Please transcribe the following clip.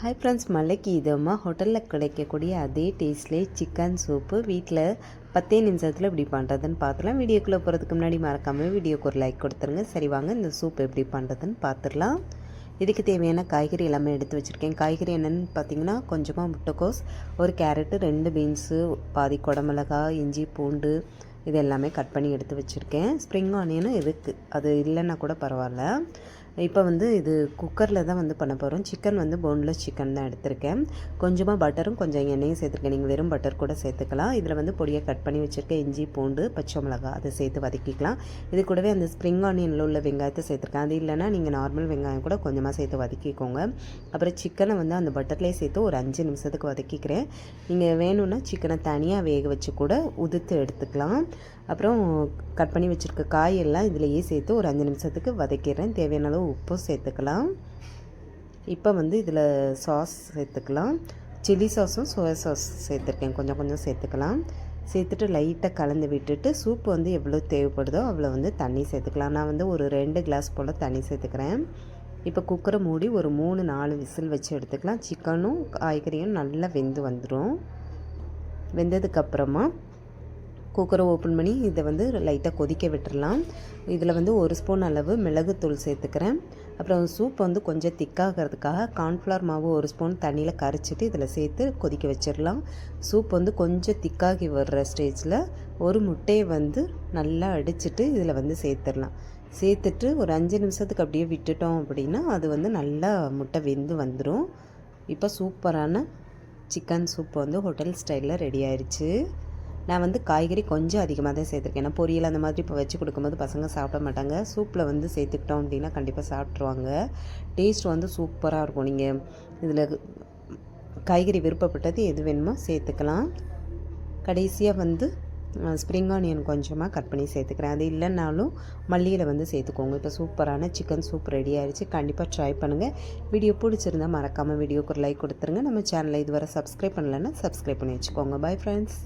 Hi friends மலைக்கு இதமாக ஹோட்டலில் கிடைக்கக்கூடிய அதே டேஸ்ட்லேயே சிக்கன் சூப்பு வீட்டில் பத்தே நிமிஷத்தில் இப்படி பண்ணுறதுன்னு பார்த்துலாம் வீடியோக்குள்ளே போகிறதுக்கு முன்னாடி மறக்காமல் வீடியோக்கு ஒரு லைக் கொடுத்துருங்க. சரி வாங்க இந்த சூப் எப்படி பண்ணுறதுன்னு பார்த்துடலாம் இதுக்கு தேவையான காய்கறி எல்லாமே எடுத்து வச்சுருக்கேன். காய்கறி என்னென்னு பார்த்தீங்கன்னா கொஞ்சமாக முட்டைக்கோஸ் ஒரு கேரட்டு ரெண்டு பீன்ஸு பாதி குடமிளகா இஞ்சி பூண்டு இது எல்லாமே கட் பண்ணி எடுத்து வச்சுருக்கேன். ஸ்ப்ரிங் ஆனியனும் எதுக்கு அது இல்லைன்னா கூட பரவாயில்ல. இப்போ வந்து இது குக்கரில் தான் வந்து பண்ண போகிறோம் சிக்கன் வந்து போன்லெஸ் சிக்கன் தான் எடுத்திருக்கேன். கொஞ்சமாக பட்டரும் கொஞ்சம் எண்ணெயும் சேர்த்துருக்கேன். நீங்கள் வெறும் பட்டர் கூட சேர்த்துக்கலாம். இதில் வந்து பொடியை கட் பண்ணி வச்சுருக்கேன். இஞ்சி பூண்டு பச்சை மிளகா அதை சேர்த்து வதக்கிக்கலாம். இது கூடவே அந்த ஸ்ப்ரிங் ஆனியனில் உள்ள வெங்காயத்தை சேர்த்துருக்கேன். அது இல்லைன்னா நீங்கள் நார்மல் வெங்காயம் கூட கொஞ்சமாக சேர்த்து வதக்கிக்கோங்க. அப்புறம் சிக்கனை வந்து அந்த பட்டர்லேயே சேர்த்து ஒரு அஞ்சு நிமிஷத்துக்கு வதக்கிக்கிறேன். நீங்கள் வேணும்னா சிக்கனை தனியாக வேக வச்சு கூட உதுத்து எடுத்துக்கலாம். அப்புறம் கட் பண்ணி வச்சுருக்க காயெல்லாம் இதுலேயே சேர்த்து ஒரு அஞ்சு நிமிஷத்துக்கு வதக்கிடுறேன். தேவையான அளவு உப்பும் சேர்த்துக்கலாம். இப்போ வந்து இதில் சாஸ் சேர்த்துக்கலாம். சில்லி சாஸும் சோயா சாஸ் சேர்த்துருக்கேன். கொஞ்சம் கொஞ்சம் சேர்த்துக்கலாம். சேர்த்துட்டு லைட்டாக கலந்து விட்டுட்டு சூப் வந்து எவ்வளோ தேவைப்படுதோ அவ்வளோ வந்து தண்ணி சேர்த்துக்கலாம். நான் வந்து ஒரு ரெண்டு கிளாஸ் போல் தண்ணி சேர்த்துக்கிறேன். இப்போ குக்கரை மூடி ஒரு மூணு நாலு விசில் வச்சு எடுத்துக்கலாம். சிக்கனும் காய்கறியும் நல்லா வெந்து வந்துடும் வெந்ததுக்கப்புறமா குக்கரை ஓப்பன் பண்ணி இதை வந்து லைட்டாக கொதிக்க விட்டுடலாம் இதில் வந்து ஒரு ஸ்பூன் அளவு மிளகுத்தூள் சேர்த்துக்கிறேன். அப்புறம் சூப் வந்து கொஞ்சம் திக்காகிறதுக்காக கார்ன்ஃப்ளவர் மாவு ஒரு ஸ்பூன் தண்ணியில் கரைச்சிட்டு இதில் சேர்த்து கொதிக்க வச்சிடலாம். சூப் வந்து கொஞ்சம் திக்காகி வர்ற ஸ்டேஜில் ஒரு முட்டையை வந்து நல்லா அடிச்சுட்டு இதில் வந்து சேர்த்துடலாம். சேர்த்துட்டு ஒரு அஞ்சு நிமிஷத்துக்கு அப்படியே விட்டுட்டோம் அப்படின்னா அது வந்து நல்லா முட்டை வெந்து வந்துடும் இப்போ சூப்பரான சிக்கன் சூப் வந்து ஹோட்டல் ஸ்டைலில் ரெடி ஆயிடுச்சு நான் வந்து காய்கறி கொஞ்சம் அதிகமாக தான் சேர்த்துருக்கேன். ஏன்னா பொரியல் அந்த மாதிரி இப்போ வச்சு கொடுக்கும்போது பசங்க சாப்பிட மாட்டாங்க. சூப்பில் வந்து சேர்த்துக்கிட்டோம் அப்படின்னா கண்டிப்பாக சாப்பிட்ருவாங்க டேஸ்ட் வந்து சூப்பராக இருக்கும். நீங்கள் இதில் காய்கறி விருப்பப்பட்டது எது வேணுமோ சேர்த்துக்கலாம். கடைசியாக வந்து ஸ்ப்ரிங் ஆனியன் கொஞ்சமாக கட் பண்ணி சேர்த்துக்கிறேன். அது இல்லைனாலும் மல்லியில் வந்து சேர்த்துக்கோங்க. இப்போ சூப்பரான சிக்கன் சூப் ரெடி ஆயிடுச்சு கண்டிப்பாக ட்ரை பண்ணுங்கள் வீடியோ பிடிச்சிருந்தா மறக்காமல் வீடியோக்கு ஒரு லைக் கொடுத்துருங்க. நம்ம சேனலை இதுவரை சப்ஸ்கிரைப் பண்ணலைன்னா சப்ஸ்கிரைப் பண்ணி வச்சுக்கோங்க. Bye friends